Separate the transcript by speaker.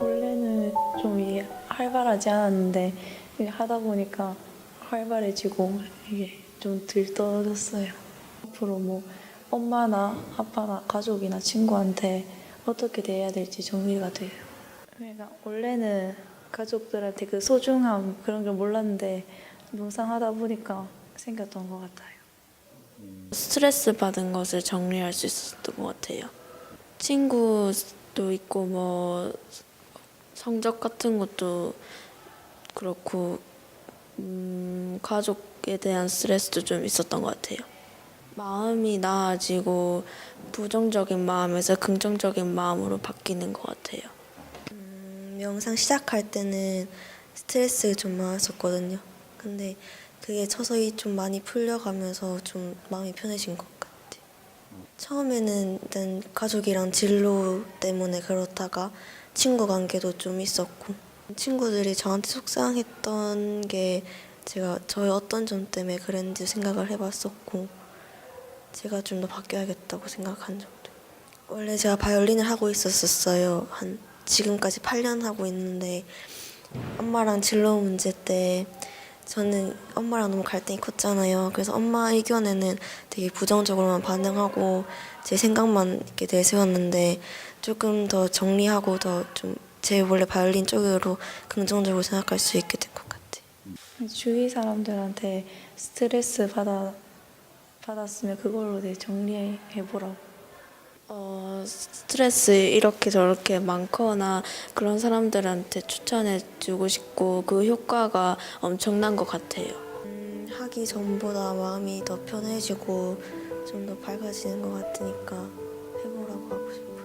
Speaker 1: 원래는 좀 활발하지 않았는데 하다 보니까 활발해지고 이게 좀 들떠졌어요. 앞으로 뭐 엄마나 아빠나 가족이나 친구한테 어떻게 대해야 될지 정리가 돼요. 그러니까 원래는 가족들한테 그 소중함 그런 걸 몰랐는데 묵상하다 보니까 생겼던 것 같아요.
Speaker 2: 스트레스 받은 것을 정리할 수 있었던 것 같아요. 친구도 있고 뭐 성적 같은 것도 그렇고 음, 가족에 대한 스트레스도 좀 있었던 것 같아요. 마음이 나아지고 부정적인 마음에서 긍정적인 마음으로 바뀌는 것 같아요.
Speaker 3: 음, 명상 시작할 때는 스트레스 좀 많았었거든요. 근데 그게 서서히 좀 많이 풀려가면서 좀 마음이 편해진 것 같아요. 처음에는 일단 가족이랑 진로 때문에 그렇다가 친구 관계도 좀 있었고 친구들이 저한테 속상했던 게 제가 저의 어떤 점 때문에 그랬는지 생각을 해봤었고 제가 좀 더 바뀌어야겠다고 생각한 정도. 원래 제가 바이올린을 하고 있었었어요. 한 지금까지 8년 하고 있는데 엄마랑 진로 문제 때 저는 엄마랑 너무 갈등이 컸잖아요. 그래서 엄마 의견에는 되게 부정적으로만 반응하고 제 생각만 이렇게 내세웠는데 조금 더 정리하고 더 좀 제 원래 바이올린 쪽으로 긍정적으로 생각할 수 있게 된 것 같아요.
Speaker 1: 주위 사람들한테 스트레스 받아 받았으면 그걸로 내 정리해 보라고.
Speaker 2: 어, 스트레스 이렇게 저렇게 많거나 그런 사람들한테 추천해 주고 싶고 그 효과가 엄청난 것 같아요.
Speaker 3: 음, 하기 전보다 마음이 더 편해지고 좀 더 밝아지는 것 같으니까 해보라고 하고 싶어요.